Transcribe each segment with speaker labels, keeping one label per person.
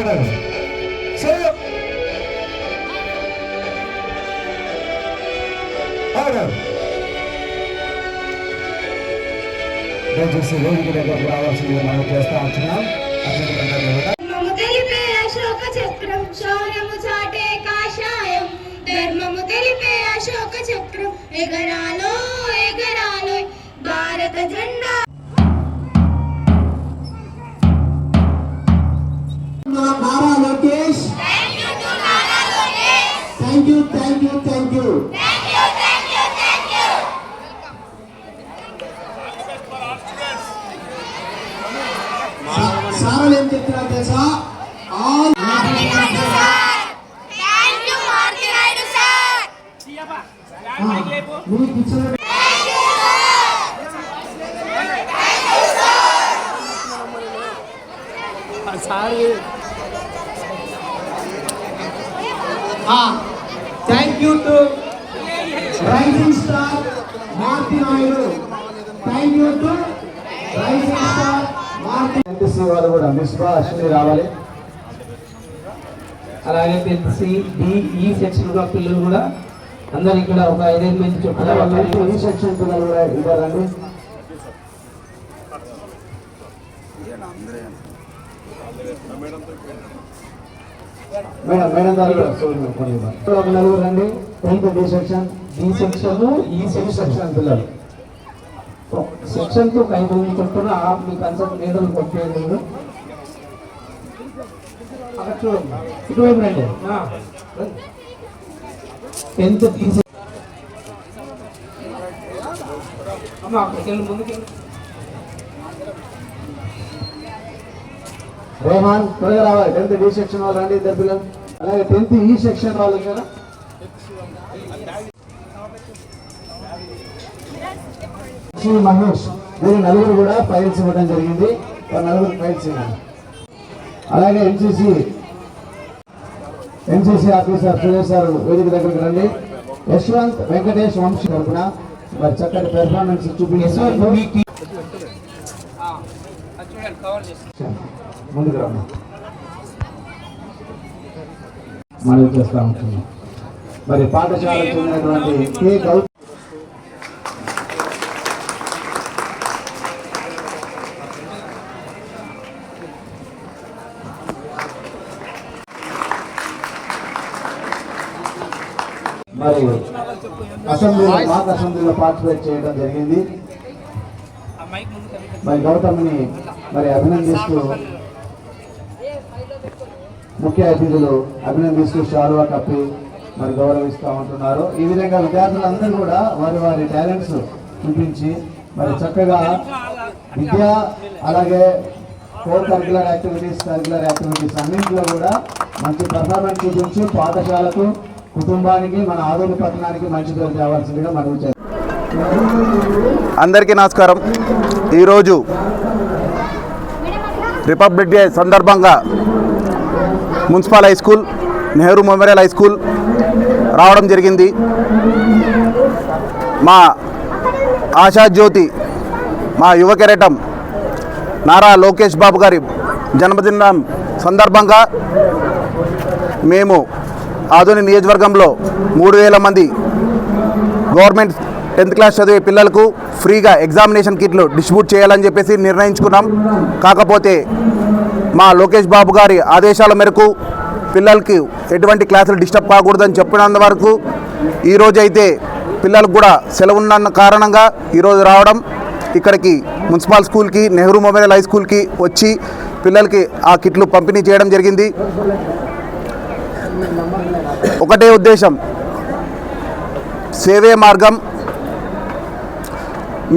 Speaker 1: Order so order దయచేసి వేదిక దగ్గరకు రావాల్సిందిగా మనం చేస్తా ఉంటున్నాం.
Speaker 2: తెలిపే అశోక చక్రం శౌర్యము చాటే కాషాయం. ధర్మము తెలిపే అశోక చక్రం ఎగరాలో ఎగరాలో భారత జెండా
Speaker 3: thank you thank you thank you sir ఏం చెప్తున్నారు తెలుసా? ఆల్ మీకు ఇచ్చిన thank you to rising star Martin Naidu thank you to rising star Martin
Speaker 1: NTC వారు కూడా మిస్బా అశ్విని రావాలి.
Speaker 4: అలాగే తెలిసి డి ఈ సెక్షన్లో పిల్లలు కూడా అందరు ఇక్కడ ఒక ఐదైదు మంది
Speaker 1: అలాగే ఈ సెక్షన్ పిల్లలు కూడా ఇవ్వాలండి. మేడం మేడం గారు ఒక నలుగురు రండి. టెన్త్ డి సెక్షన్
Speaker 4: ఈ సెక్షన్ ఈ సెక్షన్
Speaker 1: పిల్లలు.
Speaker 4: సెక్షన్ ఒక ఐదు మంది మీ ఇటువైపు రండి. టెన్త్ ఈ సెక్షన్ అమ్మ అక్కడికి వెళ్ళి ముందుకు
Speaker 1: రోహన్ త్వరగా రావాలి. టెన్త్ డి సెక్షన్ వాళ్ళు రండి ఇద్దరు పిల్లలు. అలాగే టెన్త్ ఈ సెక్షన్ వాళ్ళు కదా శ్రీ మహేష్ వీరు నలుగురు కూడా ఫైల్స్ ఇవ్వడం జరిగింది. వారు నలుగురు ఫైల్స్ ఇవ్వండి అలాగే NCC NCC officer Suresh sir వేదిక దగ్గరికి రండి. యశ్వంత్ వెంకటేష్ వంశీ తరపున మరి చక్కటి పెర్ఫార్మెన్స్ చూపించారు ముందుకు రమ్మా. మనం చేస్తా ఉంటున్నాం. మరి పాఠశాల చెందినటువంటి కే. గౌ మరి అసెంబ్లీలో మాత అసెంబ్లీలో పార్టిసిపేట్ చేయడం జరిగింది. మరి గౌతమ్ని మరి అభినందిస్తూ ముఖ్య అతిథులు అభినందిస్తూ షాలువా కప్పి మరి గౌరవిస్తూ ఉంటున్నారు. ఈ విధంగా విద్యార్థులందరూ కూడా వారి వారి టాలెంట్స్ చూపించి మరి చక్కగా విద్య అలాగే core curricular activities curricular activities అన్నింటిలో కూడా మంచి పర్ఫార్మెన్స్ చూపించి పాఠశాలకు కుటుంబానికి మన ఆరోగ్య పట్టణానికి మంచి పేరు తేవాల్సిందిగా చేస్తాం
Speaker 5: అందరికీ నమస్కారం. ఈరోజు రిపబ్లిక్ డే సందర్భంగా municipal high school Nehru memorial high school రావడం జరిగింది. మా ఆశాజ్యోతి మా యువ కెరటం నారా లోకేష్ బాబు గారి జన్మదినం సందర్భంగా మేము ఆధునిక నియోజకవర్గంలో మూడు వేల మంది గవర్నమెంట్ టెన్త్ క్లాస్ చదివే పిల్లలకు ఫ్రీగా ఎగ్జామినేషన్ కిట్లు డిస్ట్రిబ్యూట్ చేయాలని చెప్పేసి నిర్ణయించుకున్నాం. కాకపోతే మా లోకేష్ బాబు గారి ఆదేశాల మేరకు పిల్లలకి ఎటువంటి క్లాసులు డిస్టర్బ్ కాకూడదని చెప్పినంత వరకు ఈరోజు పిల్లలకు కూడా సెలవు ఉన్న కారణంగా ఈరోజు రావడం ఇక్కడికి మున్సిపల్ స్కూల్కి నెహ్రూ మొబైల్ హై స్కూల్కి వచ్చి పిల్లలకి ఆ కిట్లు పంపిణీ చేయడం జరిగింది. ఒకటే ఉద్దేశం సేవే మార్గం.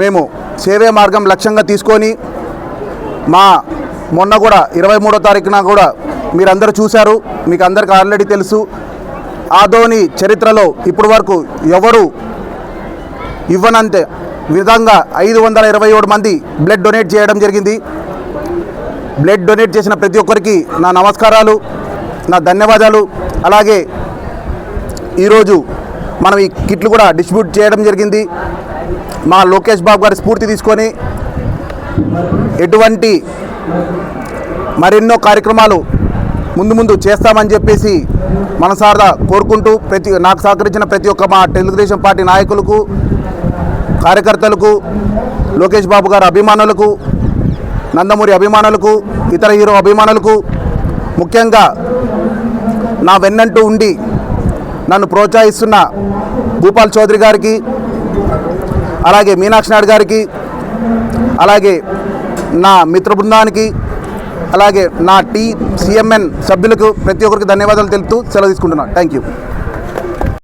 Speaker 5: మేము సేవే మార్గం లక్ష్యంగా తీసుకొని మా మొన్న కూడా ఇరవై మూడో తారీఖున కూడా మీరందరూ చూశారు మీకు అందరికీ ఆల్రెడీ తెలుసు. ఆదోని చరిత్రలో ఇప్పటి వరకు ఎవరు ఇవ్వనంతే విధంగా ఐదు వందల ఇరవై ఏడు మంది బ్లడ్ డొనేట్ చేయడం జరిగింది. బ్లడ్ డొనేట్ చేసిన ప్రతి ఒక్కరికి నా నమస్కారాలు నా ధన్యవాదాలు. అలాగే ఈరోజు మనం ఈ కిట్లు కూడా డిస్ట్రిబ్యూట్ చేయడం జరిగింది. మా లోకేష్ బాబు గారి స్ఫూర్తి తీసుకొని ఎటువంటి మరెన్నో కార్యక్రమాలు ముందు ముందు చేస్తామని చెప్పేసి మనసారా కోరుకుంటూ ప్రతి నాకు సహకరించిన ప్రతి ఒక్క మా తెలుగుదేశం పార్టీ నాయకులకు కార్యకర్తలకు లోకేష్ బాబు గారు అభిమానులకు నందమూరి అభిమానులకు ఇతర హీరో అభిమానులకు ముఖ్యంగా నా వెన్నంటూ ఉండి నన్ను ప్రోత్సహిస్తున్న భూపాల్ చౌదరి గారికి అలాగే మీనాక్షి నాయుడు గారికి అలాగే నా మిత్ర బృందానికి అలాగే నా టీ సిఎంఎన్ సభ్యులకు ప్రతి ఒక్కరికి ధన్యవాదాలు తెలుపుతూ సెలవు తీసుకుంటున్నాను థ్యాంక్ యూ